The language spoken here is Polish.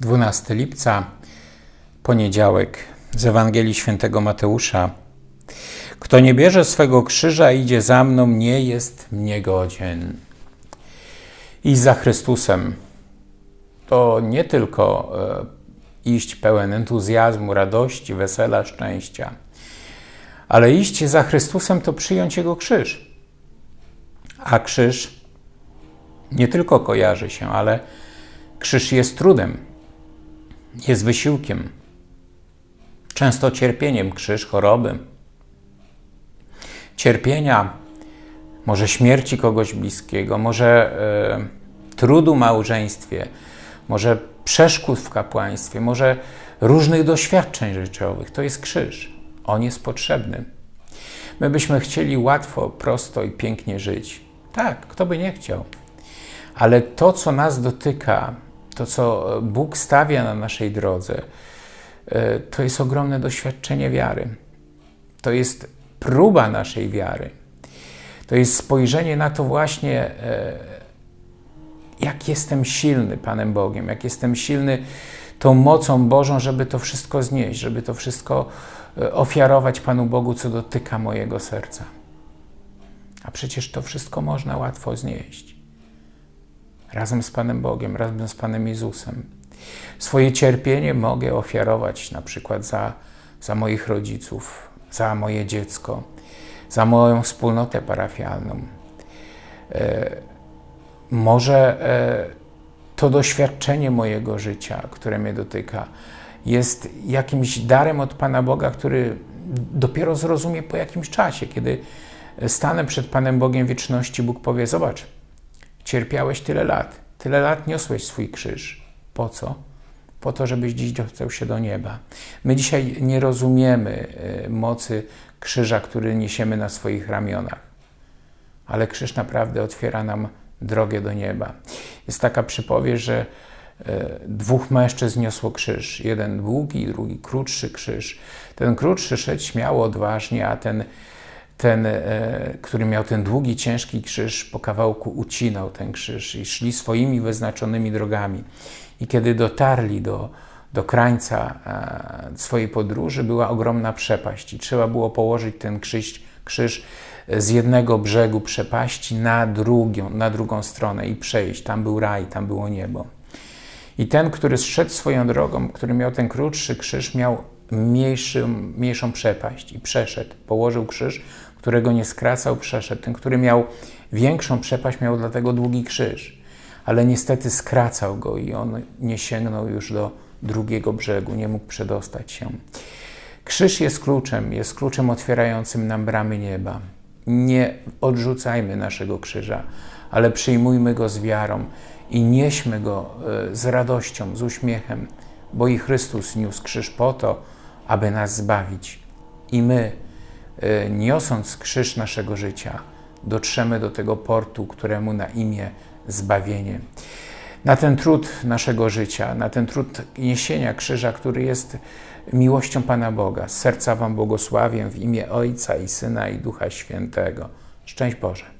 12 lipca, poniedziałek z Ewangelii Świętego Mateusza. Kto nie bierze swego krzyża idzie za mną, nie jest mnie godzien. I za Chrystusem to nie tylko e, iść pełen entuzjazmu, radości, wesela, szczęścia, ale iść za Chrystusem to przyjąć Jego krzyż. A krzyż nie tylko kojarzy się, ale krzyż jest trudem, jest wysiłkiem, często cierpieniem, krzyż choroby, cierpienia, może śmierci kogoś bliskiego, może e, trudu małżeństwie, może przeszkód w kapłaństwie, może różnych doświadczeń życiowych. To jest krzyż. On jest potrzebny. My byśmy chcieli łatwo, prosto i pięknie żyć. Tak, kto by nie chciał. Ale to, co nas dotyka, to, co Bóg stawia na naszej drodze, e, to jest ogromne doświadczenie wiary. To jest próba naszej wiary. To jest spojrzenie na to właśnie, e, jak jestem silny Panem Bogiem, jak jestem silny tą mocą Bożą, żeby to wszystko znieść, żeby to wszystko e, ofiarować Panu Bogu, co dotyka mojego serca. A przecież to wszystko można łatwo znieść. Razem z Panem Bogiem, razem z Panem Jezusem. Swoje cierpienie mogę ofiarować na przykład za, za moich rodziców, za moje dziecko, za moją wspólnotę parafialną. E, może e, to doświadczenie mojego życia, które mnie dotyka, jest jakimś darem od Pana Boga, który dopiero zrozumie po jakimś czasie, kiedy stanę przed Panem Bogiem wieczności, Bóg powie: Zobacz, cierpiałeś tyle lat, tyle lat niosłeś swój krzyż. Po co? Po to, żebyś dziś dostał się do nieba. My dzisiaj nie rozumiemy e, mocy krzyża, który niesiemy na swoich ramionach, ale krzyż naprawdę otwiera nam drogę do nieba. Jest taka przypowieść, że e, dwóch mężczyzn niosło krzyż. Jeden długi, drugi krótszy krzyż. Ten krótszy szedł śmiało, odważnie, a ten ten, e, który miał ten długi, ciężki krzyż, po kawałku ucinał ten krzyż i szli swoimi wyznaczonymi drogami. I kiedy dotarli do, do krańca e, swojej podróży, była ogromna przepaść i trzeba było położyć ten krzyż, krzyż z jednego brzegu przepaści na drugą, na drugą stronę i przejść. Tam był raj, tam było niebo. I ten, który zszedł swoją drogą, który miał ten krótszy krzyż, miał mniejszą, mniejszą przepaść i przeszedł. Położył krzyż, którego nie skracał, przeszedł. Ten, który miał większą przepaść, miał dlatego długi krzyż. Ale niestety skracał go i on nie sięgnął już do drugiego brzegu, nie mógł przedostać się. Krzyż jest kluczem, jest kluczem otwierającym nam bramy nieba. Nie odrzucajmy naszego krzyża, ale przyjmujmy go z wiarą i nieśmy go e, z radością, z uśmiechem, bo i Chrystus niósł krzyż po to, aby nas zbawić. I my, e, niosąc krzyż naszego życia, dotrzemy do tego portu, któremu na imię zbawienie. Na ten trud naszego życia, na ten trud niesienia krzyża, który jest miłością Pana Boga. Z serca Wam błogosławię w imię Ojca i Syna i Ducha Świętego. Szczęść Boże.